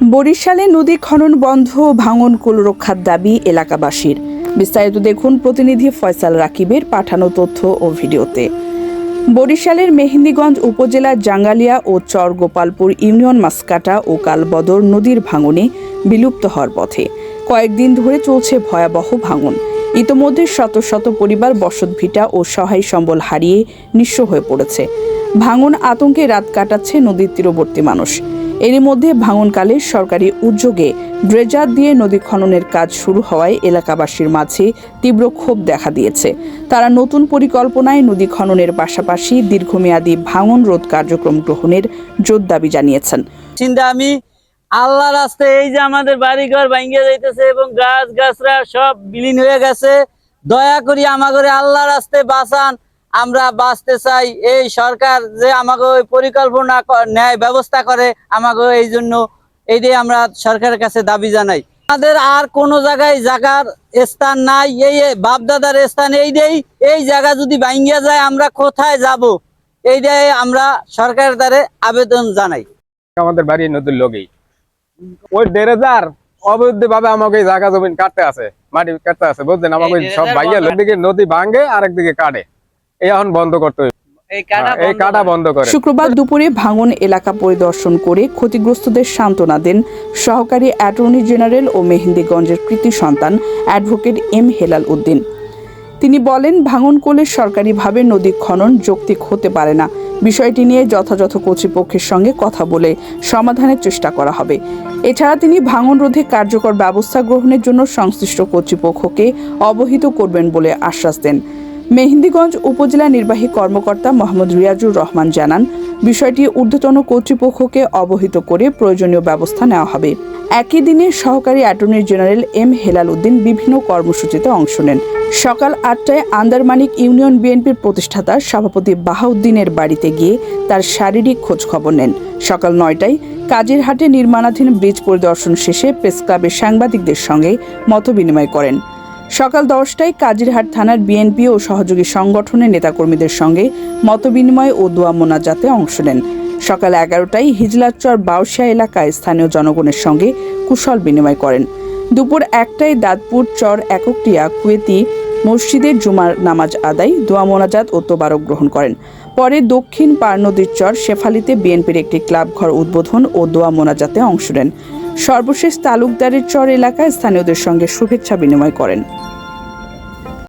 বরিশালে নদী খনন বন্ধ ও ভাঙন কুল রক্ষার দাবি এলাকাবাসীর। বিস্তারিত দেখুন প্রতিনিধি ফয়সাল রাকিবের পাঠানো তথ্য ও ভিডিওতে। বরিশালের মেহেন্দিগঞ্জ উপজেলার জাঙ্গালিয়া ও চর গোপালপুর ইউনিয়ন মাসকাটা ও কালবদর নদীর ভাঙনে বিলুপ্ত হওয়ার পথে কয়েকদিন ধরে চলছে ভয়াবহ ভাঙন। ইতোমধ্যে শত শত পরিবার বসতভিটা ও সহায় সম্বল হারিয়ে নিঃস্ব হয়ে পড়েছে। ভাঙন আতঙ্কে রাত কাটাচ্ছে নদীর তীরবর্তী মানুষ। এরই মধ্যে ভাঙনকালে সরকারি উদ্যোগে ড্রেজার দিয়ে নদী খননের কাজ শুরু হওয়ায় এলাকাবাসীর মাঝে তীব্র ক্ষোভ দেখা দিয়েছে। তারা নতুন পরিকল্পনায় নদী খননের পাশাপাশি দীর্ঘমেয়াদী ভাঙন রোধ কার্যক্রম গ্রহণের জোর দাবি জানিয়েছেন। চিন্তা, আমি আল্লাহ রাস্তায় এই যে আমাদের বাড়িঘর ভাঙ্গে যাইতেছে এবং গাছ, গাছরা সব বিলীন হয়ে গেছে, দয়া করি আমাকে আল্লাহ রাস্তায় বাঁচান। আমরা বাঁচতে চাই। এই সরকার যে আমাকে ওই পরিকল্পনা ন্যায় ব্যবস্থা করে আমাকে এই জন্য এইটাই আমরা সরকারের কাছে দাবি জানাই। আমাদের আর কোন জায়গায় জায়গার স্থান নাই। এই এই বাপদাদার স্থান এইটাই এই জায়গা যদি ভাঙ্গিয়া যায় আমরা কোথায় যাব? এই দিয়ে আমরা সরকারের দ্বারে আবেদন জানাই। আমাদের বাড়ি নদীর লগেই ওই ডেরেজার অবৈধ ভাবে আমাকে এই জায়গা জমিন কাটতে আছে মাটি কাটতে আছে বুঝলেন? আমাকে এই সব ভাইয়া একদিকে নদী ভাঙে আর একদিকে কাটে। এই এখন বন্ধ করতে হবে এই কাটা বন্ধ করে। শুক্রবার দুপুরে ভাঙন এলাকা পরিদর্শন করে ক্ষতিগ্রস্তদের সান্ত্বনা দেন সহকারী অ্যাটর্নি জেনারেল ও মেহেন্দিগঞ্জের কৃতি সন্তান অ্যাডভোকেট এম হেলাল উদ্দিন। তিনি বলেন ভাঙন করলে সরকারিভাবে নদী খনন যৌক্তিক হতে পারে না। বিষয়টি নিয়ে যথাযথ কর্তৃপক্ষের সঙ্গে কথা বলে সমাধানের চেষ্টা করা হবে। এছাড়া তিনি ভাঙন রোধে কার্যকর ব্যবস্থা গ্রহণের জন্য সংশ্লিষ্ট কর্তৃপক্ষকে অবহিত করবেন বলে আশ্বাস দেন। মেহেন্দিগঞ্জ উপজেলা নির্বাহী কর্মকর্তা মোহাম্মদ রিয়াজুর রহমান জানান, বিষয়টি ঊর্ধ্বতন কর্তৃপক্ষকে অবহিত করে প্রয়োজনীয় ব্যবস্থা নেওয়া হবে। একই দিনে সহকারী attorney general M Helal Uddin বিভিন্ন কর্মসূচিতে অংশ নেন। সকাল আটটায় আন্দারমানিক ইউনিয়ন বিএনপির প্রতিষ্ঠাতা সভাপতি বাহাউদ্দিনের বাড়িতে গিয়ে তার শারীরিক খোঁজ খবর নেন। সকাল নয়টায় কাজিরহাটে নির্মাণাধীন ব্রিজ পরিদর্শন শেষে প্রেস ক্লাবের সাংবাদিকদের সঙ্গে মতবিনিময় করেন। সকাল দশটায় কাজিরহাট থানার বিএনপি ও সহযোগী সংগঠনের নেতাকর্মীদের সঙ্গে মতবিনিময় ও দোয়া মোনাজাতে অংশ নেন। সকাল এগারোটায় হিজলাচর বাউসিয়া এলাকায় স্থানীয় জনগণের সঙ্গে কুশল বিনিময় করেন। দুপুর একটায় দাঁতপুর চর এককটিয়া কুয়েতি মসজিদের জুমার নামাজ আদায়, দোয়া মোনাজাত ও তোবারক গ্রহণ করেন। পরে দক্ষিণ পার নদীর চর শেফালিতে বিএনপির একটি ক্লাব ঘর উদ্বোধন ও দোয়া মোনাজাতে অংশ নেন। সর্বশেষ তালুকদারের চর এলাকায় স্থানীয়দের সঙ্গে শুভেচ্ছা বিনিময় করেন।